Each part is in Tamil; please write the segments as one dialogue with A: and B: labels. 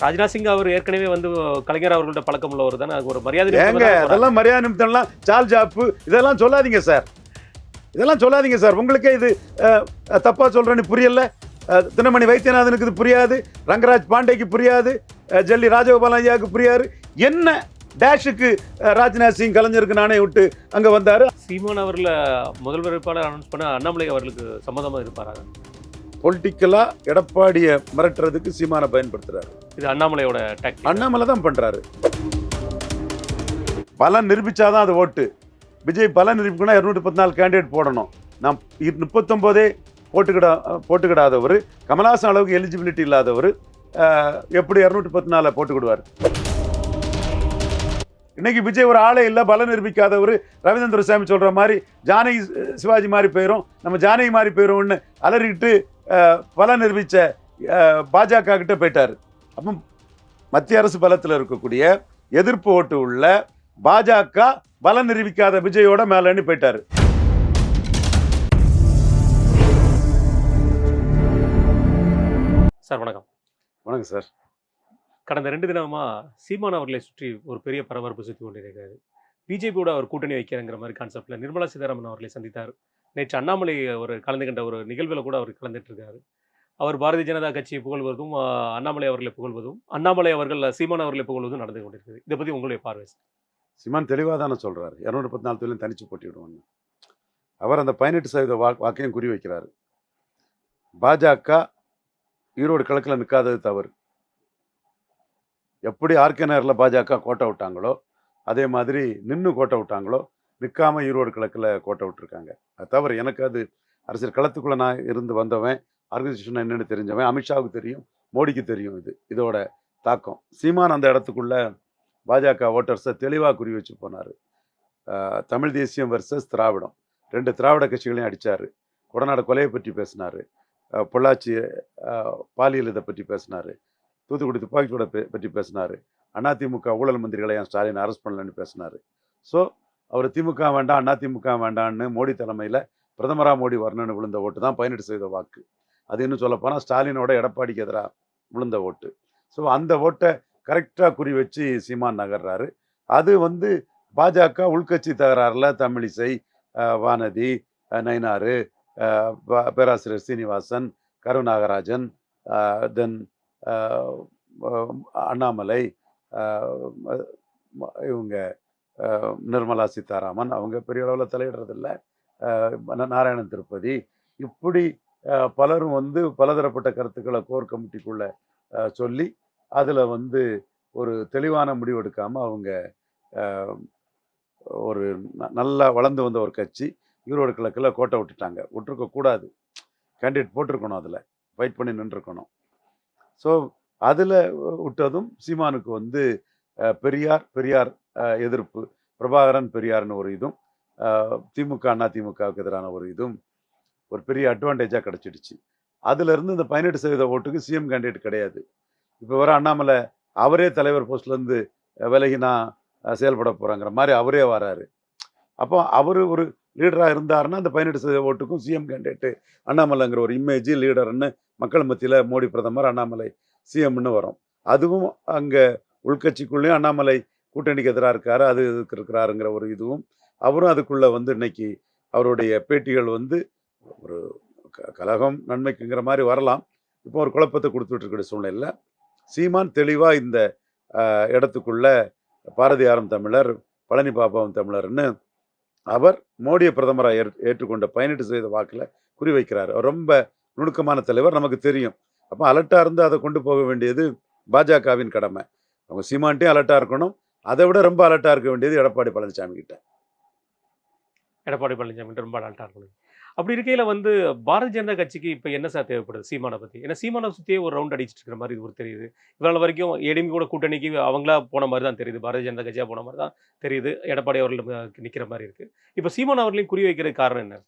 A: ராஜ்நாத் சிங் அவர் ஏற்கனவே வந்து கலைஞர் அவர்கள்ட்ட பழக்கம் உள்ளவர் தானே? அது ஒரு மரியாதை
B: ஏங்க. அதெல்லாம் மரியாதை நிமித்தம்லாம் சால் ஜாப்பு இதெல்லாம் சொல்லாதீங்க சார். இதெல்லாம் சொல்லாதீங்க சார். உங்களுக்கே இது அஹ், தப்பா சொல்றேன்னு புரியல. தினமணி வைத்தியநாதனுக்கு இது புரியாது. ரங்கராஜ் பாண்டேக்கு புரியாது. ஜெல்லி ராஜகோபால் ஐயாவுக்கு புரியாது. என்ன டேஷுக்கு ராஜ்நாத் சிங் கலைஞருக்கு நானே விட்டு அங்க வந்தாரு?
A: சீமான் அவர்ல முதல்வர் வேட்பாளர் அனௌன்ஸ் பண்ண அண்ணாமலை அவர்களுக்கு சம்மதமா இருப்பாராங்க
B: பொலிட்டிக்கலா எடப்பாடியை மிரட்டுறதுக்கு சீமானை பயன்படுத்துறாரு.
A: இது அண்ணாமலையோட
B: அண்ணாமலை தான் பண்றாரு. பலம் நிரூபிச்சாதான் அது ஓட்டு. விஜய் பலம் நிரூபிக்கணும் இருநூற்றி பத்து நாலு கேண்டிடேட் போடணும் நான் முப்பத்தொம்போதே போட்டுக்கிட போட்டுக்கிடாதவர். கமலாசன் அளவுக்கு எலிஜிபிலிட்டி இல்லாதவர். எப்படி இரநூத்தி பத்து நாலில் போட்டுக்கிடுவார்? இன்னைக்கு விஜய் ஒரு ஆளே இல்லை பலம் நிரூபிக்காதவர். ரவிச்சந்திர சாமி சொல்ற மாதிரி ஜானகி சிவாஜி மாதிரி போயிரும். நம்ம ஜானகி மாதிரி போயிடும்னு அலறிக்கிட்டு நிரூபிச்ச அஹ், பாஜக கிட்ட போயிட்டார். அப்போ மத்திய அரசு பலத்தில் இருக்கக்கூடிய எதிர்ப்பு ஓட்டு உள்ள பாஜக பலம் நிரூபிக்காத விஜயோட மேலன்னு போயிட்டாரு.
A: சார் வணக்கம்.
B: வணக்கம் சார்.
A: கடந்த ரெண்டு தினமா சீமான் அவர்களை சுற்றி ஒரு பெரிய பரபரப்பு சுற்றி கொண்டிருக்காரு பிஜேபியோட அவர் கூட்டணி வைக்கிறங்கிற மாதிரி கான்செப்ட்ல நிர்மலா சீதாராமன் அவர்களை சந்தித்தார். நேற்று அண்ணாமலை ஒரு கலந்துகின்ற ஒரு நிகழ்வில் கூட அவர் கலந்துட்டு இருக்காரு அவர் பாரதிய ஜனதா கட்சியை புகழ்வதும் அண்ணாமலை அவர்களை புகழ்வதும் அண்ணாமலை அவர்கள் சீமான் அவர்களை புகழ்வதும் நடந்து கொண்டிருக்குது. இதை பற்றி உங்களுடைய பார்வை
B: சீமான் தெளிவாக தானே சொல்கிறார் இரநூறு பத்து நாலு தொழிலும் தனிச்சு போட்டிவிடுவோன்னு அவர் அந்த பதினெட்டு சதவீத வா வாக்கையும் குறி வைக்கிறாரு. பாஜக ஈரோடு கிழக்கில் நிற்காதது தவறு. எப்படி ஆர்கே நகரில் பாஜக கோட்டை விட்டாங்களோ அதே மாதிரி நின்று கோட்டை விட்டாங்களோ நிற்காம ஈரோடு கிழக்கில் கோட்டை விட்டுருக்காங்க. அது தவிர எனக்கு அது அரசியல் களத்துக்குள்ளே நான் இருந்து வந்தவன் ஆர்கனைசேஷன் என்னென்னு தெரிஞ்சவன் அமித்ஷாவுக்கு தெரியும் மோடிக்கு தெரியும் இது. இதோட தாக்கம். சீமான் அந்த இடத்துக்குள்ள பாஜக ஓட்டர்ஸை தெளிவாக குறி வச்சு போனார். தமிழ் தேசியம் வர்சஸ் திராவிடம். ரெண்டு திராவிட கட்சிகளையும் அடித்தார் கொடநாடு கொலையை பற்றி பேசினார். பொள்ளாச்சி பாலியல் இதை பற்றி பேசினார். தூத்துக்குடி துப்பாக்கிச்சூட பற்றி பேசினார். அதிமுக ஊழல் மந்திரிகளை ஸ்டாலின் அரெஸ்ட் பண்ணலன்னு பேசினார். ஸோ அவர் திமுக வேண்டாம் அண்ணா திமுக வேண்டான்னு மோடி தலைமையில் பிரதமராக மோடி வரணும்னு விழுந்த ஓட்டு தான் பதினெட்டு சதவீத வாக்கு. அது இன்னும் சொல்லப்போனால் ஸ்டாலினோட எடப்பாடிக்கு எதிராக விழுந்த ஓட்டு. ஸோ அந்த ஓட்டை கரெக்டாக குறி வச்சு சீமான் நகர்றாரு. அது வந்து பாஜக உள்கட்சி தகராறில் தமிழிசை வானதி அஹ், நயினாறு ப- பேராசிரியர் சீனிவாசன் கருநாகராஜன் தென் அண்ணாமலை இவங்க நிர்மலா சீதாராமன். அவங்க பெரிய அளவில் தலையிடுறதில்ல. நாராயணன் திருப்பதி. இப்படி பலரும் வந்து பலதரப்பட்ட கருத்துக்களை கோர் கமிட்டிக்குள்ள சொல்லி அதில் வந்து ஒரு தெளிவான முடிவு எடுக்காமல் அவங்க ஒரு ந- நல்லா வளர்ந்து வந்த ஒரு கட்சி ஈரோடு கிழக்கில் கோட்டை விட்டுட்டாங்க. விட்டுருக்க கூடாது. கேண்டிடேட் போட்டிருக்கணும் அதில். ஃபைட் பண்ணி நின்றுருக்கணும். ஸோ அதில் விட்டதும் சீமானுக்கு வந்து பெரியார் பெரியார் எதிர்ப்பு. பிரபாகரன் பெரியார்னு ஒரு இதுவும் திமுக அண்ணா திமுகவுக்கு எதிரான ஒரு இதுவும் ஒரு பெரிய அட்வான்டேஜாக கிடச்சிடுச்சு. அதுலேருந்து இந்த பதினெட்டு சதவீத ஓட்டுக்கு சிஎம் கேண்டிடேட் கிடையாது. இப்போ வர அண்ணாமலை அவரே தலைவர் போஸ்ட்லேருந்து விலகி நான் செயல்பட போகிறாங்கிற மாதிரி அவரே வராரு. அப்போ அவர் ஒரு லீடராக இருந்தாருன்னா அந்த பதினெட்டு சதவீத ஓட்டுக்கும் சிஎம் கேண்டிடேட்டு அண்ணாமலைங்கிற ஒரு இமேஜ் லீடர்னு மக்கள் மத்தியில் மோடி பிரதமர் அண்ணாமலை சிஎம்னு வரும். அதுவும் அங்கே உள்கட்சிக்குள்ளேயும் அண்ணாமலை கூட்டணிக்கு எதிராக இருக்காரு அது இதுக்கு இருக்கிறாருங்கிற ஒரு இதுவும். அவரும் அதுக்குள்ளே வந்து இன்னைக்கு அவருடைய பேட்டிகள் வந்து ஒரு க- கலகம் நன்மைக்குங்கிற மாதிரி வரலாம். இப்போ ஒரு குழப்பத்தை கொடுத்துட்ருக்கிற சூழ்நிலையில் சீமான் தெளிவாக இந்த இடத்துக்குள்ளே இடத்துக்குள்ள பாரதியாரும் தமிழர் பழனி பாபாவும் தமிழர்னு அவர் மோடியை பிரதமராக ஏற் ஏற்றுக்கொண்ட பதினெட்டு சதவீத வாக்கில் குறிவைக்கிறார் அவர் ரொம்ப நுணுக்கமான தலைவர் நமக்கு தெரியும். அப்போ அலர்ட்டாக இருந்து அதை கொண்டு போக வேண்டியது பாஜகவின் கடமை. அவங்க சீமான்ட்டையும் அலர்ட்டாக இருக்கணும். அதை விட ரொம்ப அலர்ட்டாக இருக்க வேண்டியது எடப்பாடி பழனிசாமி கிட்ட.
A: எடப்பாடி பழனிசாமி ரொம்ப அலர்ட்டா இருக்கணும். அப்படி இருக்கையில வந்து பாரதிய ஜனதா கட்சிக்கு இப்ப என்ன சார் தேவைப்படுது சீமானை பத்தி? ஏன்னா சீமானை சுத்தியே ஒரு ரவுண்ட் அடிச்சிட்டு இருக்கிற மாதிரி இது ஒரு தெரியுது. இவ்வளவு வரைக்கும் ஏடிஎம் கூட கூட்டணிக்கு அவங்களா போன மாதிரி தான் தெரியுது. பாரதிய ஜனதா கட்சியா போன மாதிரி தான் தெரியுது. எடப்பாடி அவர்கள் நிக்கிற மாதிரி இருக்கு. இப்ப சீமான் அவர்களையும் குறி வைக்கிறது காரணம் என்ன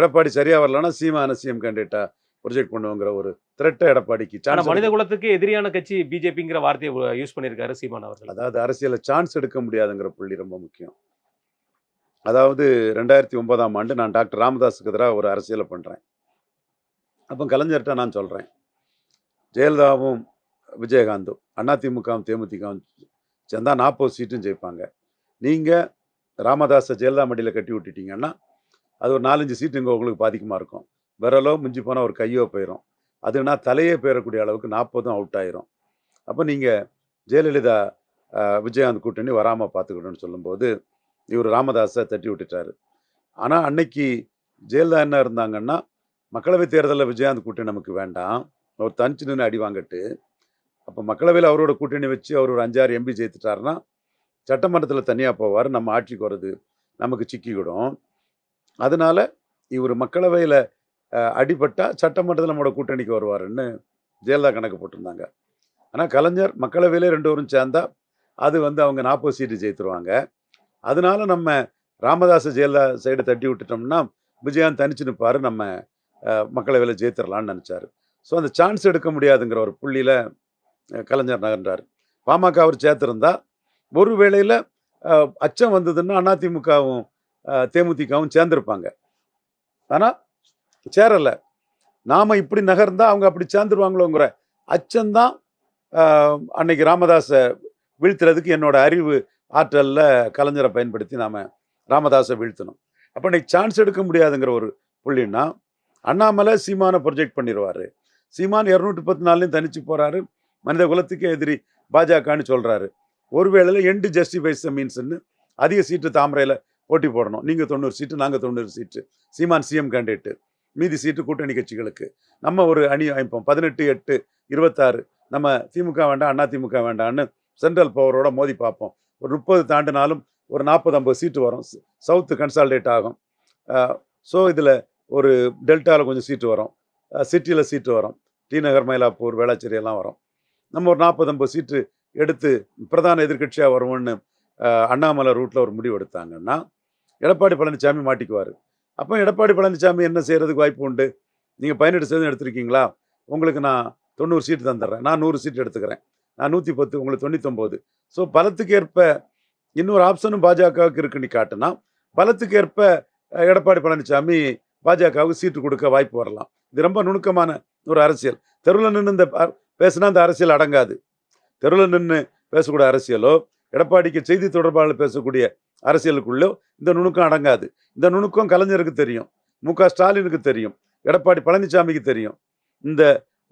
B: எடப்பாடி சரியாக வரலன்னா சீமான சிஎம் கேண்டிடேட்டா ப்ரொஜெக்ட் பண்ணுவோங்கிற ஒரு த்ரெட்டை எடப்பாடிக்கு சான்ஸ்
A: மனித குலத்துக்கு எதிரியான கட்சி பிஜேபிங்கிற வார்த்தையை யூஸ் பண்ணியிருக்காரு சீமான் அவர்கள்.
B: அதாவது அரசியலில் சான்ஸ் எடுக்க முடியாதுங்கிற புள்ளி ரொம்ப முக்கியம். அதாவது ரெண்டாயிரத்தி ஒன்பதாம் ஆண்டு நான் டாக்டர் ராமதாஸுக்கு எதிராக ஒரு அரசியலை பண்ணுறேன் அப்போ கலைஞர்கிட்ட நான் சொல்கிறேன் ஜெயலலிதாவும் விஜயகாந்தும் அதிமுகவும் தேமுதிகவும் சேர்ந்தா நாற்பது சீட்டும் ஜெயிப்பாங்க. நீங்கள் ராமதாஸை ஜெயலலிதா மடியில் கட்டி விட்டுட்டீங்கன்னா அது ஒரு நாலஞ்சு சீட்டு இங்கே உங்களுக்கு பாதிக்குமா இருக்கும். விரலோ மிஞ்சி போனால் ஒரு கையோ போயிடும் அதுனா தலையே போயிடக்கூடிய அளவுக்கு நாற்பதும் அவுட் ஆயிரும். அப்போ நீங்கள் ஜெயலலிதா விஜயகாந்த் கூட்டணி வராமல் பார்த்துக்கணும்னு சொல்லும்போது இவர் ராமதாஸை தட்டி விட்டுட்டாரு. ஆனால் அன்னைக்கு ஜெயலலிதா என்ன இருந்தாங்கன்னா மக்களவைத் தேர்தலில் விஜயகாந்த் கூட்டணி நமக்கு வேண்டாம். அவர் தனிச்சு நின்று அடி வாங்கட்டு. அப்போ மக்களவையில் அவரோட கூட்டணி வச்சு அவர் ஒரு அஞ்சாறு எம்பி ஜெயித்துட்டாருன்னா சட்டமன்றத்தில் தனியாக போவார் நம்ம ஆட்சிக்கு வருது நமக்கு சிக்கிக்கிடும். அதனால இவர் மக்களவையில் அடிபட்டால் சட்டமன்றத்தில் நம்மளோட கூட்டணிக்கு வருவாருன்னு ஜெயலலிதா கணக்கு போட்டிருந்தாங்க. ஆனால் கலைஞர் மக்களவையிலே ரெண்டு பேரும் சேர்ந்தால் அது வந்து அவங்க நாற்பது சீட்டு ஜெயித்துருவாங்க. அதனால நம்ம ராமதாஸ் ஜெயலலிதா சைடை தட்டி விட்டுட்டோம்னா விஜயகாந்த் தனிச்சு நிற்பார் நம்ம மக்களவையில் ஜெயித்திரலாம்னு நினச்சாரு. ஸோ அந்த சான்ஸ் எடுக்க முடியாதுங்கிற ஒரு புள்ளியில் கலைஞர் நகர்ந்தார். பாமக அவர் சேர்த்துருந்தா ஒரு வேளையில் அச்சம் வந்ததுன்னா அதிமுகவும் தேமுதிகவும் சேர்ந்திருப்பாங்க. ஆனால் சேரலை. நாம் இப்படி நகர்ந்தால் அவங்க அப்படி சேர்ந்துருவாங்களோங்கிற அச்சம்தான் அன்னைக்கு ராமதாஸை வீழ்த்துறதுக்கு என்னோட அறிவு ஆற்றலில் கலைஞரை பயன்படுத்தி நாம் ராமதாஸை வீழ்த்தணும். அப்போ இன்னைக்கு சான்ஸ் எடுக்க முடியாதுங்கிற ஒரு புள்ளின்னா அண்ணாமலை சீமானை ப்ரொஜெக்ட் பண்ணிடுவார் சீமான் இரநூத்தி பத்து நாள்லையும் தனிச்சு போகிறாரு மனித குலத்துக்கே எதிரி பாஜகன்னு சொல்கிறாரு ஒருவேளை எண்டு ஜஸ்டிஃபைஸ் த மீன்ஸ்ன்னு அதிக சீட்டு தாமரையில் போட்டி போடணும். நீங்கள் தொண்ணூறு சீட்டு நாங்கள் தொண்ணூறு சீட்டு. சீமான் சிஎம் கேண்டிடேட்டு மீதி சீட்டு கூட்டணி கட்சிகளுக்கு. நம்ம ஒரு அணி அமைப்போம். பதினெட்டு எட்டு இருபத்தாறு. நம்ம திமுக வேண்டாம் அண்ணா திமுக வேண்டாம்னு சென்ட்ரல் பவரோட மோதி பார்ப்போம். ஒரு முப்பது தாண்டினாலும் ஒரு நாற்பது ஐம்பது சீட்டு வரும். சவுத்து கன்சால்டேட் ஆகும். ஸோ இதில் ஒரு டெல்டாவில் கொஞ்சம் சீட்டு வரும். சிட்டியில் சீட்டு வரும். டி நகர் மயிலாப்பூர் வேளாச்சேரி எல்லாம் வரும். நம்ம ஒரு நாற்பது ஐம்பது சீட்டு எடுத்து பிரதான எதிர்க்கட்சியாக வருவோம்னு அண்ணாமலை ரூட்டில் ஒரு முடிவு எடுத்தாங்கன்னா எடப்பாடி பழனிசாமி மாட்டிக்குவார். அப்போ எடப்பாடி பழனிசாமி என்ன செய்கிறதுக்கு வாய்ப்பு உண்டு? நீங்கள் பதினெட்டு சதவீதம் எடுத்திருக்கீங்களா? உங்களுக்கு நான் தொண்ணூறு சீட்டு தந்துடுறேன். நான் நூறு சீட்டு எடுத்துக்கிறேன். நான் நூற்றி பத்து உங்களுக்கு தொண்ணூத்தொம்பது. ஸோ பலத்துக்கு ஏற்ப இன்னொரு ஆப்ஷனும் பாஜகவுக்கு இருக்குன்னு காட்டினா பலத்துக்கு ஏற்ப எடப்பாடி பழனிசாமி பாஜகவுக்கு சீட்டு கொடுக்க வாய்ப்பு வரலாம். இது ரொம்ப நுணுக்கமான ஒரு அரசியல். தெருவில் நின்று இந்த பேசுனா பேசினா அரசியல் அடங்காது. தெருவில் நின்று பேசக்கூடிய அரசியலோ எடப்பாடிக்கு செய்தி தொடர்பாளர் பேசக்கூடிய அரசியலுக்குள்ளே இந்த நுணுக்கம் அடங்காது. இந்த நுணுக்கம் கலைஞருக்கு தெரியும். மு. க. ஸ்டாலினுக்கு தெரியும். எடப்பாடி பழனிசாமிக்கு தெரியும். இந்த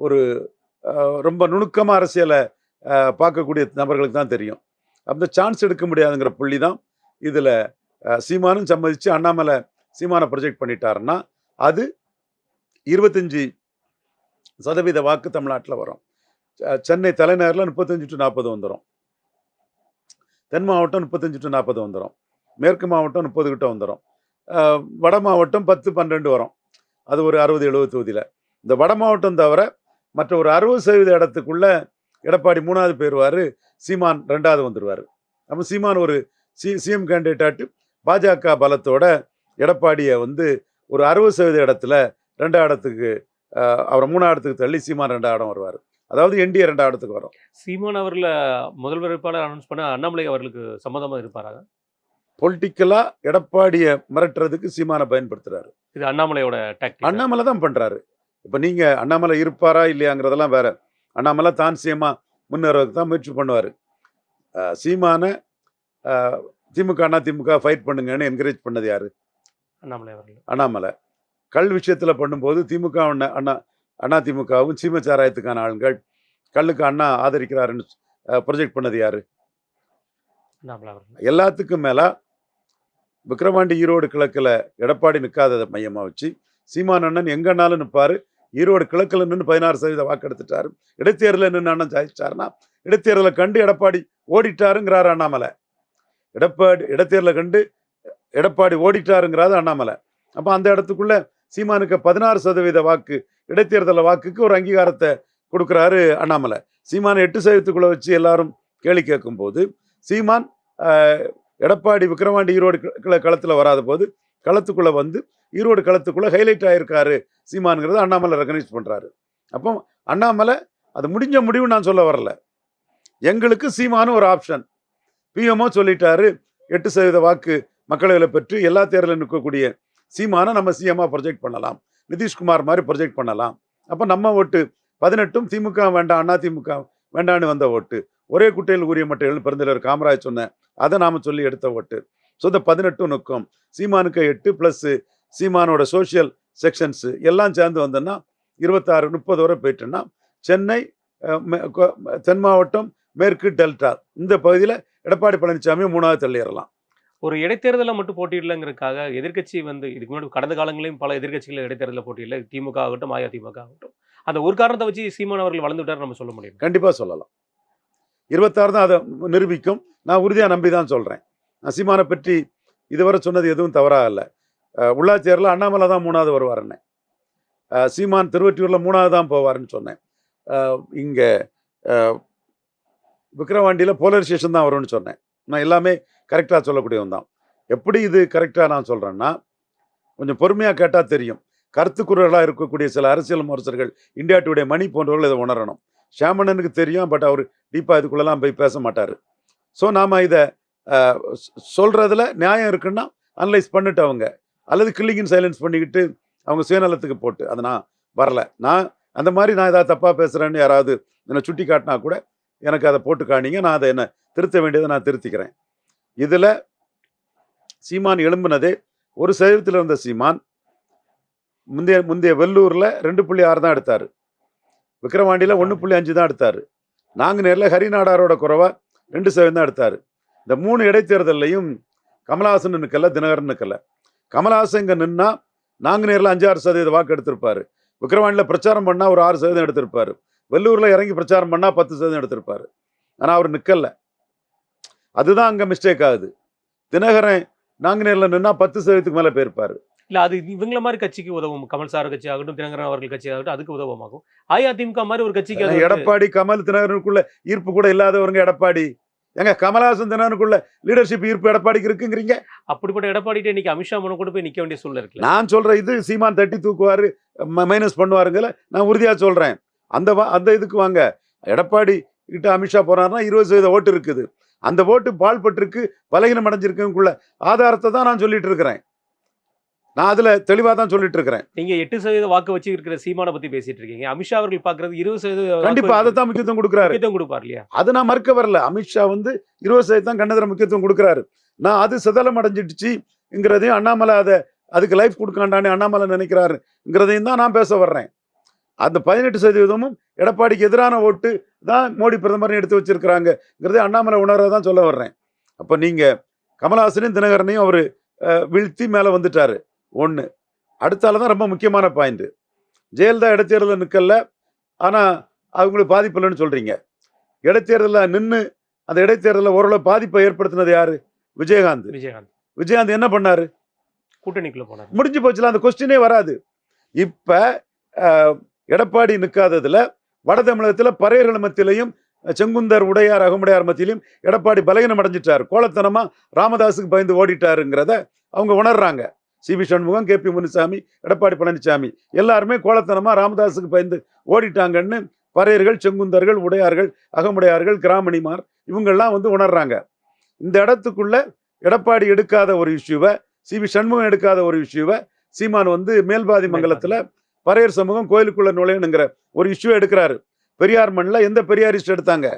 B: ஒரு ரொம்ப நுணுக்கமாக அரசியலை பார்க்கக்கூடிய நபர்களுக்கு தான் தெரியும். அந்த சான்ஸ் எடுக்க முடியாதுங்கிற புள்ளி தான் இதில் சீமானும் சம்மதிச்சு அண்ணாமலை சீமானை ப்ரொஜெக்ட் பண்ணிட்டாருன்னா அது இருபத்தஞ்சி சதவீத வாக்கு தமிழ்நாட்டில் வரும். சென்னை தலைநகரில் முப்பத்தஞ்சு டு நாற்பது வந்துடும் தென் மாவட்டம் முப்பத்தஞ்சு டு நாற்பது வந்துடும் மேற்கு மாவட்டம் முப்பது கிட்ட வந்துடும் வட மாவட்டம் பத்து பன்னெண்டு வரும். அது ஒரு அறுபது எழுபது தொகுதியில். இந்த வட மாவட்டம் தவிர மற்ற ஒரு அறுபது சதவீத இடத்துக்குள்ளே எடப்பாடி மூணாவது போயிடுவார் சீமான் ரெண்டாவது வந்துடுவார் நம்ம சீமான் ஒரு சி சிஎம் கேண்டிடேட்டாட்டு பாஜக பலத்தோட எடப்பாடியை வந்து ஒரு அறுபது சதவீத இடத்துல ரெண்டாம் இடத்துக்கு அவரை மூணாவது இடத்துக்கு தள்ளி சீமான் ரெண்டாம் இடம் வருவார். அதாவது என்டிஏ ரெண்டாம் இடத்துக்கு வரும்.
A: சீமான் அவரில் முதல்வர் வேட்பாளர் அனௌன்ஸ் பண்ண அண்ணாமலை அவர்களுக்கு சம்மதமாக இருப்பாராங்க
B: பொலிட்டிக்கலாக எடப்பாடியை மிரட்டுறதுக்கு சீமானை பயன்படுத்துறாரு.
A: இது அண்ணாமலையோட
B: அண்ணாமலை தான் பண்றாரு. இப்போ நீங்க அண்ணாமலை இருப்பாரா இல்லையாங்கிறதெல்லாம் வேற. அண்ணாமலை தான் சிஎம்மா முன்னேறதுக்கு தான் முயற்சி பண்ணுவார். சீமான திமுக அண்ணா திமுக ஃபைட் பண்ணுங்கன்னு என்கரேஜ் பண்ணது யாரு?
A: அண்ணாமலை
B: அண்ணாமலை. கல் விஷயத்தில் பண்ணும்போது திமுக அண்ணா அண்ணா திமுகவும் சீமச்சாராயத்துக்கான ஆளுங்கள். கல்லுக்கு அண்ணா ஆதரிக்கிறாருன்னு ப்ரொஜெக்ட் பண்ணது யாரு? எல்லாத்துக்கும் மேலே விக்ரவாண்டி ஈரோடு கிழக்கில் எடப்பாடி நிற்காத மையமாக வச்சு சீமான் அண்ணன் எங்கன்னாலும் நிற்பார் ஈரோடு கிழக்கில் நின்று பதினாறு சதவீத வாக்கு எடுத்துட்டாரு. இடைத்தேர்தலில் நின்று அண்ணன் சாதிச்சாருன்னா இடைத்தேர்தலை கண்டு எடப்பாடி ஓடிட்டாருங்கிறாரு அண்ணாமலை. எடப்பாடி இடைத்தேர்தலை கண்டு எடப்பாடி ஓடிட்டாருங்கிறாரு அண்ணாமலை. அப்போ அந்த இடத்துக்குள்ள சீமானுக்கு பதினாறு சதவீத வாக்கு இடைத்தேர்தல் வாக்குக்கு ஒரு அங்கீகாரத்தை கொடுக்குறாரு அண்ணாமலை. சீமானை எட்டு சதவீதத்துக்குள்ளே வச்சு எல்லாரும் கேள்வி கேட்கும்போது சீமான் எடப்பாடி விக்ரவாண்டி ஈரோடு களத்தில் வராத போது களத்துக்குள்ளே வந்து ஈரோடு களத்துக்குள்ளே ஹைலைட் ஆகியிருக்காரு சீமானுங்கிறத அண்ணாமலை ரெகனைஸ் பண்ணுறாரு அப்போ அண்ணாமலை அது முடிஞ்ச முடிவு நான் சொல்ல வரல. எங்களுக்கு சீமானு ஒரு ஆப்ஷன் பிஎம்ஓ சொல்லிட்டாரு எட்டு சதவீத வாக்கு மக்களவையில் பெற்று எல்லா தேர்தலில் நிற்கக்கூடிய சீமானை நம்ம சிஎம்மாக ப்ரொஜெக்ட் பண்ணலாம். நிதிஷ்குமார் மாதிரி ப்ரொஜெக்ட் பண்ணலாம். அப்போ நம்ம ஓட்டு பதினெட்டும் திமுக வேண்டாம் அண்ணா திமுக வேண்டான்னு வந்த ஓட்டு. ஒரே குட்டையில் உரிய மட்டைகள் பெருந்தலைவர் காமராஜ் சொன்ன அதை நாம சொல்லி எடுத்த ஓட்டு. ஸோ இந்த பதினெட்டு நுக்கம் சீமானுக்கு எட்டு ப்ளஸ் சீமானோட சோஷியல் செக்ஷன்ஸ் எல்லாம் சேர்ந்து வந்தோன்னா இருபத்தாறு முப்பது வரை போயிட்டோன்னா சென்னை தென் மாவட்டம் மேற்கு டெல்டா இந்த பகுதியில் எடப்பாடி பழனிசாமி மூணாவது தள்ளிடலாம்
A: ஒரு இடைத்தேர்தலில் மட்டும் போட்டியிடலங்கிறதுக்காக எதிர்க்கட்சி வந்து இதுக்கு முன்னாடி கடந்த காலங்களையும் பல எதிர்க்கட்சிகள் இடைத்தேர்தலில் போட்டியிடல திமுக ஆகட்டும் அதிமுக ஆகட்டும். அந்த ஒரு காரணத்தை வச்சு சீமான் அவர்கள் வளர்ந்து விட்டார் நம்ம சொல்ல முடியும்?
B: கண்டிப்பாக சொல்லலாம். இருபத்தாறு தான் அதை நிரூபிக்கும். நான் உறுதியாக நம்பி தான் சொல்கிறேன் நான் சீமானை பற்றி இதுவரை சொன்னது எதுவும் தவறாக இல்லை உள்ளாட்சியரில் அண்ணாமலை தான் மூணாவது வருவாருன்னு. சீமான் திருவற்றியூரில் மூணாவது தான் போவாருன்னு சொன்னேன். இங்கே விக்ரவாண்டியில் போலரைசேஷன் தான் வரும்னு சொன்னேன். நான் எல்லாமே கரெக்டாக சொல்லக்கூடியவன் தான். எப்படி இது கரெக்டாக நான் சொல்கிறேன்னா கொஞ்சம் பொறுமையாக கேட்டால் தெரியும். கருத்துக்குறர்களாக இருக்கக்கூடிய சில அரசியல் முரசர்கள் இந்தியா டுடே மணி போன்றவர்கள் இதை உணரணும். ஷாமணனுக்கு தெரியும் பட் அவர் டீப்பாக இதுக்குள்ளெல்லாம் போய் பேச மாட்டார் ஸோ நாம் இதை சொல்கிறதுல நியாயம் இருக்குன்னா அனலைஸ் பண்ணிட்டு அவங்க. அல்லது கில்லிங்கின் சைலன்ஸ் பண்ணிக்கிட்டு அவங்க சுயநலத்துக்கு போட்டு அதை நான் வரல. நான் அந்த மாதிரி நான் ஏதாவது தப்பாக பேசுகிறேன்னு யாராவது என்னை சுட்டி காட்டினா கூட எனக்கு அதை போட்டு காணிங்க நான் அதை என்ன திருத்த வேண்டியதை நான் திருத்திக்கிறேன். இதில் சீமான் எழும்புனதே ஒரு சதவீதத்தில் இருந்த சீமான் முந்தைய முந்தைய வெள்ளூரில் ரெண்டு புள்ளி ஆறு தான் எடுத்தார். விக்கிரவாண்டியில் ஒன்று புள்ளி அஞ்சு தான் எடுத்தார். நாங்குநேரில் ஹரிநாடாரோட குறைவா ரெண்டு சதவீதம் தான் எடுத்தார். இந்த மூணு இடைத்தேர்தல்லையும் கமலஹாசன் நிற்கல தினகரன் நிற்கல கமலஹாசன் இங்கே நின்னா நாங்குநேரில் அஞ்சாறு சதவீத வாக்கு எடுத்திருப்பார். விக்ரவாணியில் பிரச்சாரம் பண்ணால் ஒரு ஆறு சதவீதம் எடுத்திருப்பார். வெள்ளூரில் இறங்கி பிரச்சாரம் பண்ணால் பத்து சதவீதம் எடுத்திருப்பார். ஆனால் அவர் நிற்கல அதுதான் அங்கே மிஸ்டேக் ஆகுது. தினகரன் நாங்குநேரில் நின்னா பத்து சதவீதத்துக்கு மேலே போயிருப்பார்.
A: இல்ல அது இவங்கள மாதிரி கட்சிக்கு உதவும். கமல் சார் கட்சி ஆகட்டும் தினகரன் அவர்கள் கட்சி ஆகட்டும் அதுக்கு உதவமாகும். அஇஅதிமுக மாதிரி ஒரு கட்சிக்கு
B: எடப்பாடி கமல் தினகரனுக்குள்ள ஈர்ப்பு கூட இல்லாதவருங்க எடப்பாடி. ஏங்க கமலஹாசன் தினகரனுக்குள்ள லீடர்ஷிப் ஈர்ப்பு எடப்பாடிக்கு இருக்குங்கிறீங்க?
A: அப்படிப்பட்ட எடப்பாடிட்ட இன்னைக்கு அமித்ஷா மனு கொண்டு போய் நிக்க வேண்டிய சூழ்நிலை இருக்குல்ல.
B: நான் சொல்ற இது சீமான் தட்டி தூக்குவாரு மைனஸ் பண்ணுவாருங்கள நான் உறுதியா சொல்றேன். அந்த அந்த இதுக்கு வாங்க. எடப்பாடி கிட்ட அமித்ஷா போறாருன்னா இருபது சதவீத ஓட்டு இருக்குது. அந்த ஓட்டு பால் பட்டிருக்கு பலகீனம் அடைஞ்சிருக்குக்குள்ள ஆதாரத்தை தான் நான் சொல்லிட்டு இருக்கிறேன். நான் அதுல தெளிவா தான் சொல்லிட்டு இருக்கிறேன்.
A: நீங்க எட்டு சதவீத வாக்கு வச்சு இருக்கிற சீமானை பத்தி பேசிட்டு இருக்கீங்க. அமித்ஷா அவர்கள் பாக்குறது இருபது சதவீத வாக்கு
B: கண்டிப்பா அதை தான் முக்கியத்துவம் கொடுக்குறாரு.
A: முக்கியத்துவம் கொடுப்பார் இல்லையா?
B: அது நான் மறுக்க வரல. அமித்ஷா வந்து இருபது சதவீதம் கண்ணதிர முக்கியத்துவம் கொடுக்குறாரு. நான் அது சிதலம் அடைஞ்சிடுச்சுங்கிறதையும் அண்ணாமலை அதை அதுக்கு லைஃப் கொடுக்காண்டானே அண்ணாமலை நினைக்கிறாருங்கிறதையும் தான் நான் பேச வர்றேன். அந்த பதினெட்டு சதவீதமும் எடப்பாடிக்கு எதிரான ஓட்டு தான் மோடி பிரதமர்னு எடுத்து வச்சிருக்கிறாங்கிறதை அண்ணாமலை உணர தான் சொல்ல வர்றேன். அப்போ நீங்கள் கமலஹாசனையும் தினகரனையும் அவர் வீழ்த்தி மேலே வந்துட்டாரு. ஒன்று அடுத்தால தான் ரொம்ப முக்கியமான பாயிண்ட் ஜெயலலிதா இடைத்தேர்தலில் நிற்கல ஆனால் அவங்களுக்கு பாதிப்பு இல்லைன்னு சொல்கிறீங்க இடைத்தேர்தலில் நின்று அந்த இடைத்தேர்தலில் ஓரளவு பாதிப்பை ஏற்படுத்தினது யாரு? விஜயகாந்த்.
A: விஜயகாந்த்.
B: விஜயகாந்த் என்ன பண்ணாரு?
A: கூட்டணிக்குள்ள போனார்.
B: முடிஞ்சு போச்சுல அந்த கொஸ்டினே வராது. இப்ப எடப்பாடி நிற்காததுல வட தமிழகத்தில் பறையர்கள் மத்தியிலையும் செங்குந்தர் உடையார் அகமுடையார் மத்தியிலையும் எடப்பாடி பலகீனம் அடைஞ்சிட்டார். கோலத்தனமா ராமதாஸுக்கு பயந்து ஓடிட்டாருங்கிறத அவங்க உணர்றாங்க. C V Shanmugam K P Munusamy Edappadi Palaniswami. எல்லாருமே கோலத்தனமா ராமதாஸுக்கு பயந்து ஓடிட்டாங்கன்னு பறையர்கள் செங்குந்தர்கள் உடையார்கள் அகமுடையார்கள் கிராமணிமார் இவங்கெல்லாம் வந்து உணர்றாங்க. இந்த இடத்துக்குள்ள எடப்பாடி எடுக்காத ஒரு இஷ்யூவை சி வி சண்முகம் எடுக்காத ஒரு இஷ்யூவை சீமான் வந்து மேல்பாதி. மங்கலத்தில் பறையர் சமூகம் கோயிலுக்குள்ள நுழையணுங்கிற ஒரு இஷ்யூவை எடுக்கிறாரு. பெரியார் மண்ணில் எந்த பெரியாரிஸ்ட் எடுத்தாங்க?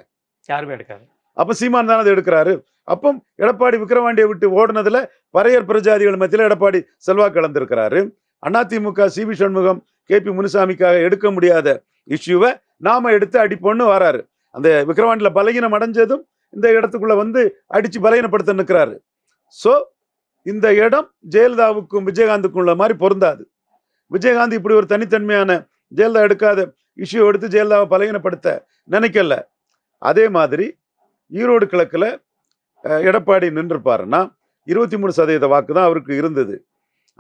A: யாருமே எடுக்காது.
B: அப்போ சீமான் தானே அதை எடுக்கிறாரு? அப்போ எடப்பாடி விக்கிரவாண்டியை விட்டு ஓடினதில் பறையர் பிரஜாதிகள் மத்தியில் எடப்பாடி செல்வாக்கு இழந்திருக்கிறாரு AIADMK C V Shanmugam K P முனுசாமிக்காக எடுக்க முடியாத இஷ்யூவை நாம எடுத்து அடிப்போன்னு வராரு. அந்த விக்கிரவாண்டியில் பலகீனம் அடைஞ்சதும் இந்த இடத்துக்குள்ள வந்து அடித்து பலகீனப்படுத்த நிற்கிறாரு. ஸோ இந்த இடம் ஜெயலலிதாவுக்கும் விஜயகாந்துக்கும் உள்ள மாதிரி பொருந்தாது. விஜயகாந்த் இப்படி ஒரு தனித்தன்மையான ஜெயலலிதா எடுக்காத இஷ்யூ எடுத்து ஜெயலலிதாவை பலகீனப்படுத்த நினைக்கல. அதே மாதிரி ஈரோடு கிழக்கில் எடப்பாடி நின்றுப்பாருன்னா இருபத்தி மூணு சதவீத வாக்கு தான் அவருக்கு இருந்தது.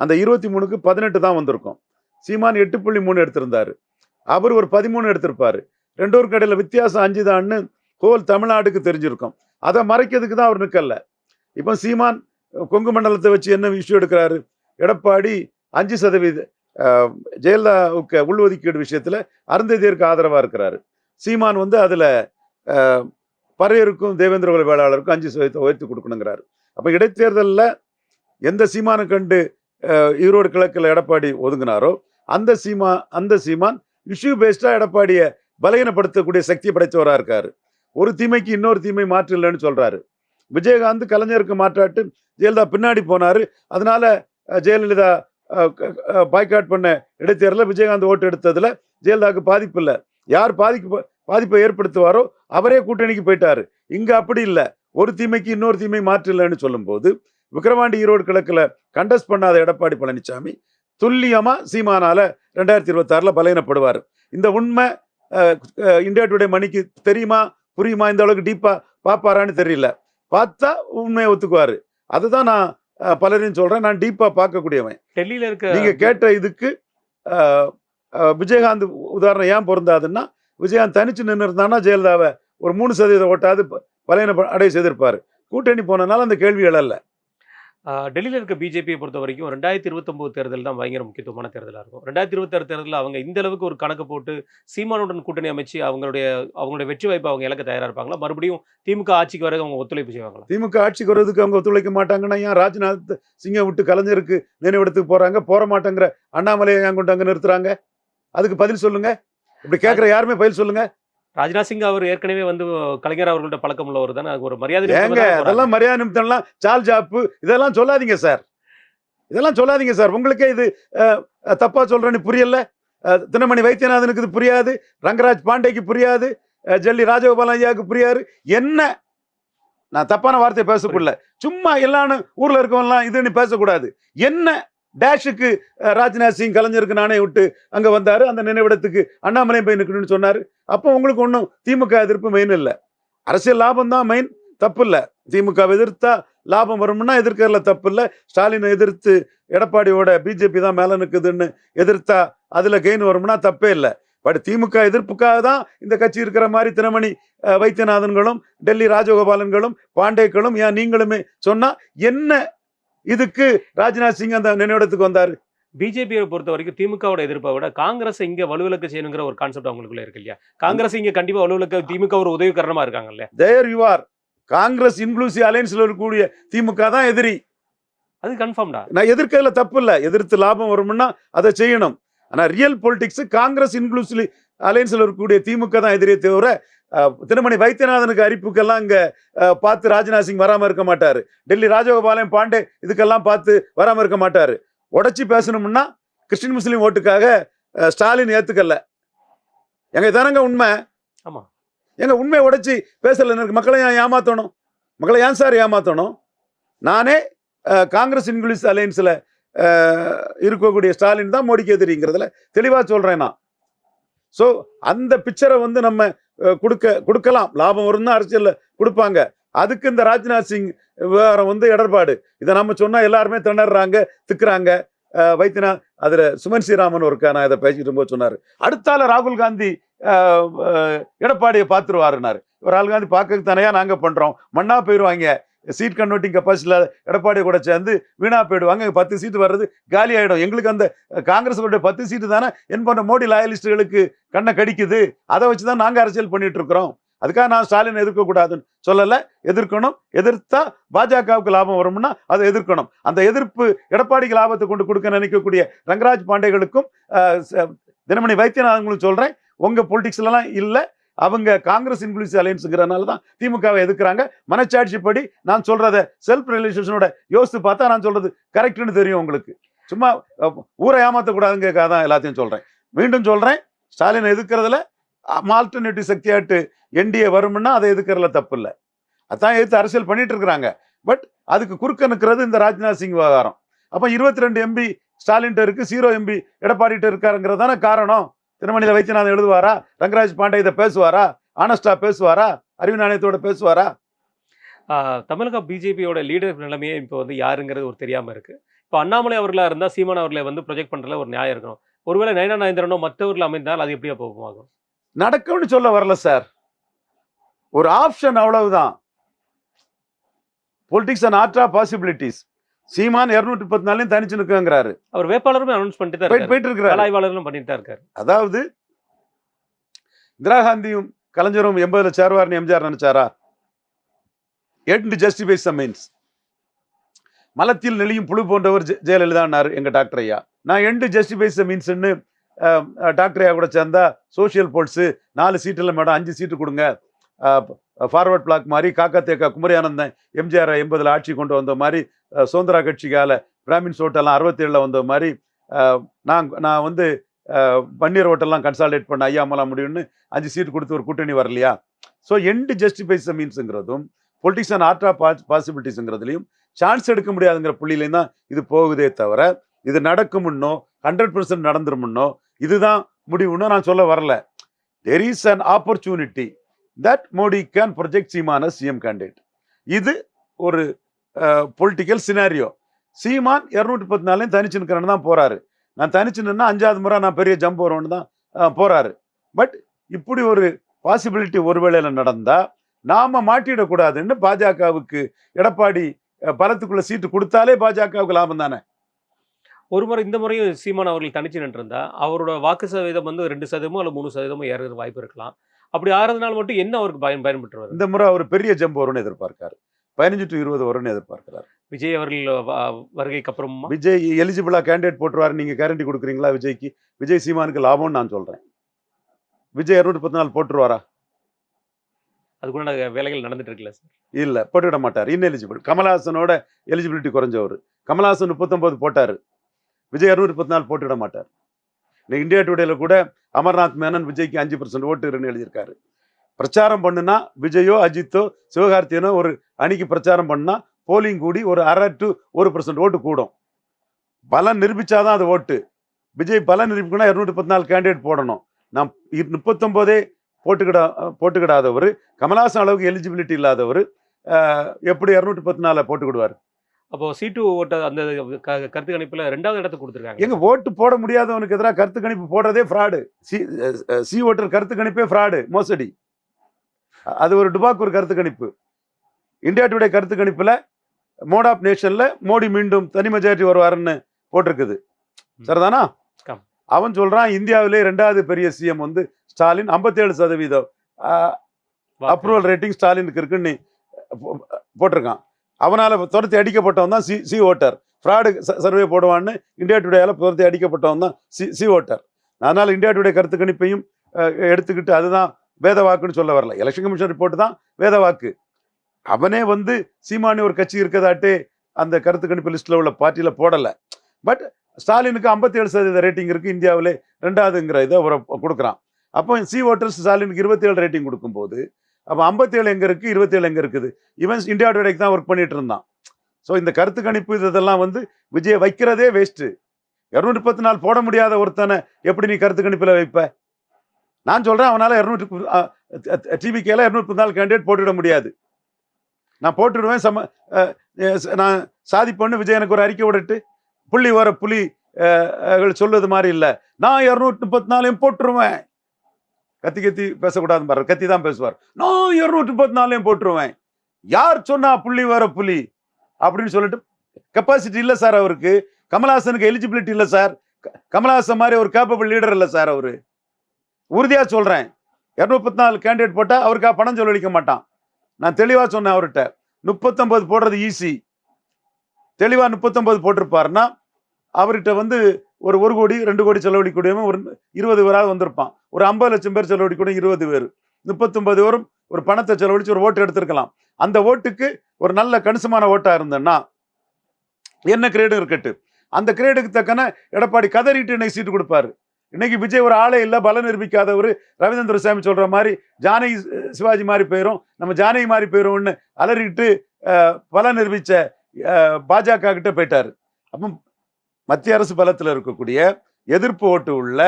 B: அந்த இருபத்தி மூணுக்கு பதினெட்டு தான் வந்திருக்கும். சீமான் எட்டு புள்ளி மூணு எடுத்திருந்தாரு. அவர் ஒரு பதிமூணு எடுத்திருப்பார். ரெண்டோருக்கு இடையில வித்தியாசம் அஞ்சு தான்னு ஹோல் தமிழ்நாட்டுக்கு தெரிஞ்சிருக்கும். அதை மறைக்கிறதுக்கு தான் அவர் நிற்கல இப்போ சீமான் கொங்கு மண்டலத்தை வச்சு என்ன இஷ்யூ எடுக்கிறாரு? எடப்பாடி அஞ்சு சதவீத ஜெயலலிதாவுக்கு உள்ஒதுக்கீடு விஷயத்தில் அருந்ததியருக்கு ஆதரவாக இருக்கிறாரு. சீமான் வந்து அதில் பறையருக்கும் தேவேந்திர குல வேளாளருக்கும் அஞ்சு சதவீதத்தை உயர்த்தி கொடுக்கணுங்கிறாரு. அப்போ இடைத்தேர்தலில் எந்த சீமானை கண்டு ஈரோடு கிழக்கில் எடப்பாடி ஒதுங்கினாரோ அந்த சீமா அந்த சீமான் இஷ்யூ பேஸ்டாக எடப்பாடியை பலகீனப்படுத்தக்கூடிய சக்தி படைத்தவராக இருக்கார். ஒரு தீமைக்கு இன்னொரு தீமை மாற்று இல்லைன்னு சொல்கிறாரு விஜயகாந்த் கலைஞருக்கு மாற்றாட்டு ஜெயலலிதா பின்னாடி போனார். அதனால் ஜெயலலிதா பாய்காட் பண்ண இடைத்தேர்தலில் விஜயகாந்த் ஓட்டு எடுத்ததில் ஜெயலலிதாவுக்கு பாதிப்பு இல்லை. யார் பாதிப்பு பாதிப்பை ஏற்படுத்துவாரோ அவரே கூட்டணிக்கு போயிட்டாரு. இங்க அப்படி இல்லை. ஒரு தீமைக்கு இன்னொரு தீமை மாற்று இல்லைன்னு சொல்லும்போது விக்கிரவாண்டி ஈரோடு கிழக்குல கண்டஸ்ட் பண்ணாத எடப்பாடி பழனிசாமி துல்லியமா சீமானால ரெண்டாயிரத்தி இருபத்தாறுல பலகீனப்படுவார். இந்த உண்மை இந்தியா டுடே மணிக்கு தெரியுமா புரியுமா இந்த அளவுக்கு டீப்பா பாப்பாரான்னு தெரியல. பார்த்தா உண்மையை ஒத்துக்குவாரு. அதுதான் நான் பலரையும் சொல்றேன். நான் டீப்பா பார்க்கக்கூடியவன்.
A: டெல்லியில இருக்க
B: நீங்க கேட்ட இதுக்கு விஜயகாந்த் உதாரணம் ஏன் பொருந்தாதுன்னா விஜயகாந்த் தனிச்சு நின்று இருந்தான்னா ஜெயலலிதாவை ஒரு மூணு சதவீத ஓட்டாவது பலையன அடைய செய்திருப்பாரு. கூட்டணி போனனால அந்த கேள்வி எழல.
A: டெல்லியில இருக்க பிஜேபியை பொறுத்த வரைக்கும் ரெண்டாயிரத்தி இருபத்தொம்போது தேர்தல் தான் பயங்கர முக்கியத்துவமான தேர்தலாக இருக்கும். ரெண்டாயிரத்தி இருபத்தாறு தேர்தலில் அவங்க இந்த அளவுக்கு ஒரு கணக்கு போட்டு சீமானுடன் கூட்டணி அமைச்சு அவங்களுடைய அவங்களுடைய வெற்றி வாய்ப்பை அவங்க இழக்க தயாரா இருப்பாங்களா? மறுபடியும் திமுக ஆட்சிக்கு வர அவங்க ஒத்துழைப்பு செய்வாங்களா?
B: திமுக ஆட்சிக்கு வர்றதுக்கு அவங்க ஒத்துழைக்க மாட்டாங்கன்னா ஏன் ராஜ்நாத் சிங்கை விட்டு கலைஞருக்கு நினைவிடத்துக்கு போறாங்க? போற மாட்டேங்கிற அண்ணாமலையை ஏன் கொண்டு அங்க நிறுத்துறாங்க? அதுக்கு பதில் சொல்லுங்க. இப்படி கேட்குற யாருமே பதில் சொல்லுங்க.
A: ராஜ்நாத் சிங் அவர் ஏற்கனவே வந்து கலைஞர் அவர்கள்ட்ட பழக்கம் உள்ளவர் தானே அது ஒரு மரியாதை
B: ஏங்க. அதெல்லாம் மரியாதை நிமித்தம்லாம் சால் ஜாப்பு இதெல்லாம் சொல்லாதீங்க சார். இதெல்லாம் சொல்லாதீங்க சார். உங்களுக்கே இது அஹ், அஹ், தப்பா சொல்றேன்னு புரியல. தினமணி வைத்தியநாதனுக்கு இது புரியாது ரங்கராஜ் பாண்டேக்கு புரியாது ஜெல்லி ராஜகோபால் ஐயாவுக்கு புரியாது. என்ன? நான் தப்பான வார்த்தையை பேசக்கூடல சும்மா எல்லாரும் ஊர்ல இருக்கவன்லாம் இதுன்னு பேசக்கூடாது. என்ன? டேஷுக்கு ராஜ்நாத் சிங் கலைஞருக்கு நானே விட்டு அங்கே வந்தார். அந்த நினைவிடத்துக்கு அண்ணாமலை போய் நிற்கணும்னு சொன்னார். அப்போ உங்களுக்கு ஒன்றும் திமுக எதிர்ப்பு மெயின் இல்லை. அரசியல் லாபம் தான் மெயின் தப்பு இல்லை திமுக எதிர்த்தா லாபம் வரும்னா எதிர்க்கிறதுல தப்பு இல்லை ஸ்டாலினை எதிர்த்து எடப்பாடியோட பிஜேபி தான் மேலே நிற்குதுன்னு எதிர்த்தா அதில் கெயின் வரும்னா தப்பே இல்லை. பட் திமுக எதிர்ப்புக்காக தான் இந்த கட்சி இருக்கிற மாதிரி தினமணி வைத்தியநாதன்களும் டெல்லி ராஜகோபாலன்களும் பாண்டேக்களும் ஏன் நீங்களுமே சொன்னால் என்ன இதுக்கு ராஜ்நாத் சிங் அந்த நினைவிடத்துக்கு வந்தாரு.
A: பிஜேபியை பொறுத்த வரைக்கும் திமுகவோட எதிர்ப்பை விட காங்கிரஸ் இங்க வலுவிலக்க செய்யணுங்கிற ஒரு கான்செப்ட் அவங்களுக்குள்ள இருக்கு இல்லையா? காங்கிரஸ் இங்க கண்டிப்பா வலுவிலக்க திமுக ஒரு உதவி காரணமா இருக்காங்க இல்லையா?
B: There you are Congress inclusive அலையன்ஸ்ல இருக்கக்கூடிய திமுக தான் எதிரி.
A: அது கன்ஃபார்ம்டா
B: நான் எதிர்க்கிறதுல தப்பு இல்லை. எதிர்த்து லாபம் வரும்னா அதை செய்யணும். ஆனா ரியல் பொலிட்டிக்ஸ் காங்கிரஸ் இன்க்ளூசிவ் அலையன்ஸ்ல இருக்கக்கூடிய திமுக தான் எதிரே தவிர திருமணி வைத்தியநாதனுக்கு அறிப்புக்கெல்லாம் இங்க பார்த்து ராஜ்நாத் சிங் வராம இருக்க மாட்டாரு. டெல்லி ராஜகோபாலன் பாண்டே இதுக்கெல்லாம் பார்த்து வராம இருக்க மாட்டாரு. உடைச்சி பேசணும்னா கிறிஸ்டின் முஸ்லீம் ஓட்டுக்காக ஸ்டாலின் ஏத்துக்கல. எங்க தானங்க உண்மை?
A: ஆமா.
B: எங்க உண்மையை உடைச்சி பேசல எனக்கு மக்களை ஏன் ஏமாத்தணும்? மக்களை ஏன் சார் ஏமாத்தணும்? நானே காங்கிரஸ் இன்குலிஸ் அலையன்ஸ்ல இருக்கக்கூடிய ஸ்டாலின் தான் மோடிக்கு எதிரிங்கிறதுல தெளிவா சொல்றேன் நான். ஸோ அந்த பிக்சரை வந்து நம்ம கொடுக்க கொடுக்கலாம். லாபம் வரும் தான் கொடுப்பாங்க. அதுக்கு இந்த ராஜ்நாத் சிங் விவகாரம் வந்து இடர்பாடு. இதை நம்ம சொன்னால் எல்லாருமே திணறாங்க திக்குறாங்க. வைத்தினா அதில் சுமன் ஸ்ரீராமன் ஒருக்கா நான் இதை பேசிட்டு போது சொன்னார். அடுத்தால ராகுல் காந்தி எடப்பாடியை பார்த்துருவாருனாரு ராகுல் காந்தி பார்க்கறதுக்கு தனியாக நாங்கள் பண்ணுறோம் மண்ணா போயிடுவாங்க சீட் கன்வெர்ட்டிங் கெப்பாசிட்டியில் எடப்பாடி கூட சேர்ந்து வீணாக போயிடுவாங்க. பத்து சீட்டு வர்றது காலி ஆகிடும் எங்களுக்கு அந்த காங்கிரஸோட பத்து சீட்டு தானே என் போன்ற மோடி லாயலிஸ்ட்டுகளுக்கு கண்ணை கடிக்குது. அதை வச்சு தான் நாங்கள் அரசியல் பண்ணிட்டு இருக்கிறோம். அதுக்காக நான் ஸ்டாலின் எதிர்க்கக்கூடாதுன்னு சொல்லலை. எதிர்க்கணும். எதிர்த்தா பாஜகவுக்கு லாபம் வரும்னா அதை எதிர்க்கணும். அந்த எதிர்ப்பு எடப்பாடிக்கு லாபத்தை கொண்டு கொடுக்க நினைக்கக்கூடிய ரங்கராஜ் பாண்டேகளுக்கும் ச- தினமணி வைத்தியநாதங்களும் சொல்கிறேன் உங்கள் பொலிட்டிக்ஸ்லலாம் இல்லை. அவங்க காங்கிரஸ் இன்க்ளூசிவ் அலையன்ஸுங்கிறனால தான் திமுகவை எதுக்குறாங்க மனச்சாட்சிப்படி நான் சொல்கிறத செல்ஃப் ரியலைசேஷனோட யோசித்து பார்த்தா நான் சொல்றது கரெக்டுன்னு தெரியும் உங்களுக்கு. சும்மா ஊரை ஏமாத்தக்கூடாதுங்கிறதுக்காக தான் எல்லாத்தையும் சொல்கிறேன் மீண்டும் சொல்கிறேன் ஸ்டாலின் எதுக்குறதுல ஆல்டர்னேட்டிவ் சக்தியாட்டு என்டிஏ வரும்னா அதை எதுக்குறதுல தப்பு இல்லை அதான் எதிர்த்து அரசியல் பண்ணிட்டு இருக்கிறாங்க பட் அதுக்கு குறுக்க நிற்கிறது இந்த ராஜ்நாத் சிங் விவகாரம். அப்போ இருபத்தி ரெண்டு எம்பி ஸ்டாலின்ட்ட இருக்குது ஜீரோ எம்பி எடப்பாடிட்டு இருக்காருங்கிறது தானே காரணம். திருமணியில் வைத்தியநாதன் எழுதுவாரா? ரங்கராஜ் பாண்டே இதை பேசுவாரா? ஆனஸ்டா பேசுவாரா? அறிவு நாணயத்தோட பேசுவாரா?
A: தமிழக பிஜேபியோட லீடர் நிலைமையே இப்போ வந்து யாருங்கிறது ஒரு தெரியாம இருக்கு. இப்போ அண்ணாமலை அவர்களா இருந்தா சீமான் அவர்களை வந்து ப்ரொஜெக்ட் பண்றதுல ஒரு நியாயம் இருக்கணும். ஒருவேளை நயனா நாயந்திரனோ மற்றவர்கள் அமைந்தால் அது எப்படியா போகுமாகும்?
B: நடக்கும்னு சொல்ல வரல சார் ஒரு ஆப்ஷன் அவ்வளவுதான். Politics and art of possibilities Seeman இருநூற்றி முப்பத்தி நாலையும் தனிச்சு நிற்குங்கிறாரு
A: அவர் வேட்பாளருமே அனௌன்ஸ் பண்ணிட்டு தான்
B: போயிட்டு இருக்கிறாரு
A: கலாய்வாளர்களும் பண்ணிட்டு தான் இருக்காரு.
B: அதாவது இந்திரா காந்தியும் கலைஞரும் எண்பதுல சேருவார்னு எம்ஜிஆர் நினைச்சாரா? எண்ட் ஜஸ்டிஃபைஸ் மீன்ஸ் மலத்தில் நெளியும் புழு போன்றவர் ஜெயலலிதான்னாரு எங்க டாக்டர் ஐயா. நான் எண்டு ஜஸ்டிஃபைஸ் மீன்ஸ்னு டாக்டரையா கூட சேர்ந்தா சோஷியல் போல்ஸு நாலு சீட்டில் மேடம் அஞ்சு சீட்டு கொடுங்க. ஃபார்வர்ட் பிளாக் மாதிரி காக்கா தேக்கா குமரியானந்தன் எம்ஜிஆர் எண்பதில் ஆட்சி கொண்டு வந்த மாதிரி சுதந்திரா கட்சிக்கால பிராமின்ஸ் ஓட்டெல்லாம் அறுபத்தேழில் வந்த மாதிரி நான் நான் வந்து பன்னீர் ஓட்டெல்லாம் கன்சால்டேட் பண்ண ஐயாமலாம் முடியும்னு அஞ்சு சீட் கொடுத்து ஒரு கூட்டணி வரலையா? ஸோ எண்டு ஜஸ்டிஃபைஸ் மீன்ஸுங்கிறதும் பொலிட்டிக்ஸ் அண்ட் ஆர்ட் ஆஃப் பாசிபிலிட்டிஸுங்கிறதுலையும் சான்ஸ் எடுக்க முடியாதுங்கிற புள்ளியிலையும் தான் இது போகுதே தவிர இது நடக்குமுன்னோ ஹண்ட்ரட் பர்சன்ட் நடந்துருமுன்னோ இதுதான் முடிவுன்னு நான் சொல்ல வரல. There is an opportunity that Modi can project Seeman CM candidate இது ஒரு பொலிட்டிக்கல் சினாரியோ சீமான் இரநூத்தி பத்து நாளையும் தனிச்சு நிற்கிறேன்னு தான் போகிறாரு நான் தனிச்சு நின்னா அஞ்சாவது முறை நான் பெரிய ஜம்ப் வருவேன்னு தான் போகிறாரு பட் இப்படி ஒரு பாசிபிலிட்டி ஒருவேளையில நடந்தால் நாம் மாட்டிடக்கூடாதுன்னு பாஜகவுக்கு எடப்பாடி பலத்துக்குள்ள சீட்டு கொடுத்தாலே பாஜகவுக்கு லாபம் தானே?
A: ஒரு முறை இந்த முறையும் சீமான் அவர்கள் தனிச்சு நின்றிருந்தா அவரோட வாக்கு சதவீதம் வந்து ரெண்டு சதவீதமோ அல்ல மூணு சதவீதமோ ஏறுற வாய்ப்பு இருக்கலாம். அப்படி ஆறதுனால மட்டும் என்ன அவருக்கு பயன் பயன்பட்டு வருது
B: இந்த முறை அவர் பெரிய ஜம்ப் வரும்னு எதிர்பார்க்காரு. பதினஞ்சு டு இருபது வரும்னு எதிர்பார்க்கிறார்.
A: விஜய் அவர்கள் வருகைக்கு அப்புறமா
B: விஜய் எலிஜிபிளா கேண்டிடேட் போட்டுருவாரு. நீங்க கேரண்டி கொடுக்குறீங்களா விஜய்க்கு? விஜய் சீமானுக்கு லாபம்னு நான் சொல்றேன். விஜய் இரநூத்தி பத்து நாள் போட்டுருவாரா
A: அதுக்குள்ள வேலைகள் நடந்துட்டு இருக்குல்ல சார்?
B: இல்ல போட்டுவிட மாட்டார். இன்எலிஜிபிள் கமலஹாசனோட எலிஜிபிலிட்டி குறைஞ்சவர். கமலஹாசன் முப்பத்தொன்பது போட்டாரு. விஜய் இரநூத்தி பத்து நாள் போட்டுவிட மாட்டார். இன்னைக்கு இந்தியா டுடேல கூட அமர்நாத் மேனன் விஜய்க்கு அஞ்சு பர்சன்ட் ஓட்டுன்னு எழுதியிருக்காரு. பிரச்சாரம் பண்ணுனா விஜயோ அஜித்தோ சிவகார்த்தியனோ ஒரு அணிக்கு பிரச்சாரம் பண்ணால் போலிங் கூடி ஒரு அரை டு ஒரு பர்சன்ட் ஓட்டு கூடும். பலம் நிரூபிச்சாதான் அது ஓட்டு. விஜய் பலம் நிரூபிக்கணும்னா இரநூத்தி பத்து நாலு கேண்டிடேட் போடணும். நான் இ- முப்பத்தொன்பதே போட்டுக்கிட போட்டுக்கிடாதவர். கமலாசன் அளவுக்கு எலிஜிபிலிட்டி இல்லாதவர். எப்படி இரநூத்தி பத்து நாலில் போட்டுக்கிடுவார்?
A: அப்போ சீட்டு ஓட்ட அந்த கருத்து கணிப்புல ரெண்டாவது இடத்துக்கு கொடுத்துருக்காங்க.
B: எங்க ஓட்டு போட முடியாதவனுக்கு எதிராக கருத்து கணிப்பு போடுறதே ஃப்ராடு சி சி ஓட்டர் கருத்து கணிப்பே ஃப்ராடு மோசடி. அது ஒரு டுபாக் ஒரு கருத்து கணிப்பு. இந்தியா டுடே கருத்து கணிப்புல மோட் ஆஃப் நேஷன்ல மோடி மீண்டும் தனி மெஜாரிட்டி வருவாருன்னு போட்டிருக்குது. சரிதானா. அவன் சொல்றான் இந்தியாவிலே ரெண்டாவது பெரிய சிஎம் வந்து ஸ்டாலின் 57% சதவீதம். அப்ரூவல் ரேட்டிங் ஸ்டாலினுக்கு இருக்குன்னு போட்டிருக்கான். அவனால் துரத்தி அடிக்கப்பட்டவன் தான் C C voter. Fraud survey போடுவான்னு India டுடேயால் துரத்தி அடிக்கப்பட்டவன் தான் சி சி ஓட்டர். அதனால் இந்தியா டுடே கருத்து கணிப்பையும் எடுத்துக்கிட்டு அதுதான் வேத வாக்குன்னு சொல்ல வரல. எலெக்ஷன் கமிஷன் ரிப்போர்ட் தான் வேத வாக்கு. அவனே வந்து சீமானி ஒரு கட்சி இருக்கதாட்டே அந்த கருத்து கணிப்பு லிஸ்ட்டில் உள்ள பார்ட்டியில் போடலை. பட் ஸ்டாலினுக்கு 57% ஏழு சதவீத ரேட்டிங் இருக்குது இந்தியாவிலே ரெண்டாவதுங்கிற இதை அவரை கொடுக்குறான். அப்போ சி ஓட்டர்ஸ் ஸ்டாலினுக்கு 27 ரேட்டிங் கொடுக்கும்போது அப்போ ஐம்பத்தேழு எங்கே இருக்குது இருபத்தேழு எங்கே இருக்குது? ஈவன் இந்தியா டுடேக்கு தான் ஒர்க் பண்ணிட்டு இருந்தான். ஸோ இந்த கருத்து கணிப்பு இதெல்லாம் வந்து விஜய் வைக்கிறதே வேஸ்ட்டு இரநூற்றி பத்து நாள் போட முடியாத ஒருத்தனை எப்படி நீ கருத்து கணிப்பில் வைப்ப? நான் சொல்கிறேன் அவனால் இரநூற்றி டிவிக்கேல இரநூத்தி நாலு நாள் கேண்டிடேட் போட்டுவிட முடியாது. நான் போட்டுடுவேன் சம நான் சாதி பண்ணு விஜய் எனக்கு ஒரு அறிக்கை விடட்டு. புள்ளி வர புலி அஹ், சொல்வது மாதிரி இல்லை. நான் இரநூத்தி முப்பத்தி நாலையும் போட்டுருவேன். கத்தி கத்தி பேசக்கூடாதுன்னு பாரு கத்தி தான் பேசுவார். நான் இருநூற்றி முப்பத்தி நாலையும் போட்டுருவேன். யார் சொன்னா புள்ளி வர புலி அப்படின்னு சொல்லிட்டு கெப்பாசிட்டி இல்லை சார் அவருக்கு. கமல்ஹாசனுக்கு எலிஜிபிலிட்டி இல்லை சார் க- கமலஹாசன் மாதிரி ஒரு கேப்பபிள் லீடர் இல்லை சார் அவரு. உறுதியாக சொல்கிறேன் இரநூத்தி நாலு கேண்டிடேட் போட்டால் அவருக்காக பணம் செலவழிக்க மாட்டான். நான் தெளிவாக சொன்னேன் அவர்கிட்ட. முப்பத்தொம்பது போடுறது ஈஸி தெளிவாக முப்பத்தொம்பது போட்டிருப்பாருன்னா அவர்கிட்ட வந்து ஒரு ஒரு கோடி ரெண்டு கோடி செலவழிக்கூடியவன் ஒரு இருபது பேராவது வந்திருப்பான். ஒரு ஐம்பது லட்சம் பேர் செலவழிக்கூடிய இருபது பேர். முப்பத்தொன்பது பேரும் ஒரு பணத்தை செலவழித்து ஒரு ஓட்டு எடுத்திருக்கலாம். அந்த ஓட்டுக்கு ஒரு நல்ல கணிசமான ஓட்டாக இருந்தேன்னா என்ன கிரேடு இருக்கட்டு? அந்த கிரேடுக்கு தக்கன எடப்பாடி கதறிட்டு இன்னைக்கு சீட்டு கொடுப்பாரு. இன்னைக்கு விஜய் ஒரு ஆளே இல்லை பலம் நிரூபிக்காதவர் ரவிச்சந்திர சாமி சொல்கிற மாதிரி ஜானகி சிவாஜி மாதிரி போயிடும் நம்ம ஜானகி மாதிரி போயிடும்னு அலறிட்டு பல நிரூபித்த பாஜக கிட்ட போயிட்டார். அப்போ மத்திய அரசு பலத்தில் இருக்கக்கூடிய எதிர்ப்பு ஓட்டு உள்ள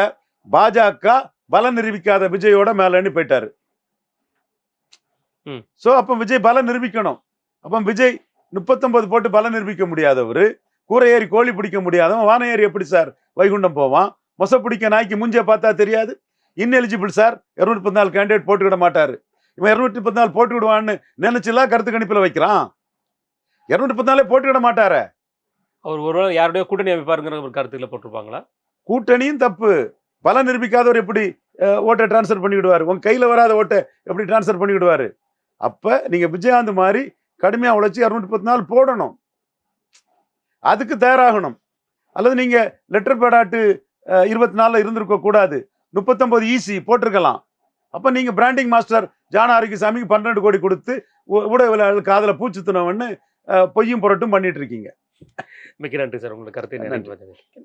B: பாஜக பலம் நிரூபிக்காத விஜயோட மேலன்னு போயிட்டாரு. சோ அப்ப விஜய் பலம் நிரூபிக்கணும். அப்ப விஜய் முப்பத்தொன்பது போட்டு பலம் நிரூபிக்க முடியாதவர் கூரை ஏறி கோழி பிடிக்க முடியாதவன் வானம் ஏறி எப்படி சார் வைகுண்டம் போவான்? மொச பிடிக்க நாய்க்கு முஞ்ச பார்த்தா தெரியாது. இன்எலிஜிபிள் சார் இருநூத்தி பத்து நாலு கேண்டிடேட் போட்டுக்கிட மாட்டாரு. இவன் இருநூத்தி பத்து நாலு போட்டு விடுவான்னு நினைச்சுலாம் கருத்து கணிப்புல வைக்கிறான். இருநூத்தி பத்து நாளே போட்டுக்கிட மாட்டாரு.
A: அவர் ஒருவேளை யாருடைய கூட்டணி அமைப்பாருங்கிற ஒரு கருத்துல போட்டிருப்பாங்களா?
B: கூட்டணியும் தப்பு. பலம் நிரூபிக்காதவர் எப்படி ஓட்டை டிரான்ஸ்ஃபர் பண்ணிவிடுவார்? உங்கள் உங்க வராத ஓட்டை எப்படி டிரான்ஸ்ஃபர் பண்ணிவிடுவார்? அப்போ நீங்கள் விஜயகாந்த் மாதிரி கடுமையாக உழைச்சி இரநூத்தி பத்து நாள் போடணும். அதுக்கு தயாராகணும். அல்லது நீங்கள் லெட்டர் பேடாட்டு இருபத்தி நாலில் இருந்திருக்க கூடாது. முப்பத்தொம்பது ஈசி போட்டிருக்கலாம். அப்போ நீங்கள் பிராண்டிங் மாஸ்டர் ஜான ஆரோக்கியசாமிக்கு பன்னெண்டு கோடி கொடுத்து ஊடக ஊடகவியலாளர்கள் காதில் பூச்சுத்துனவன்னு பொய்யும் புரட்டும் பண்ணிட்டு இருக்கீங்க.
A: மிக்க நன்றி சார் உங்களுக்கு கருத்தை
B: நன்றி.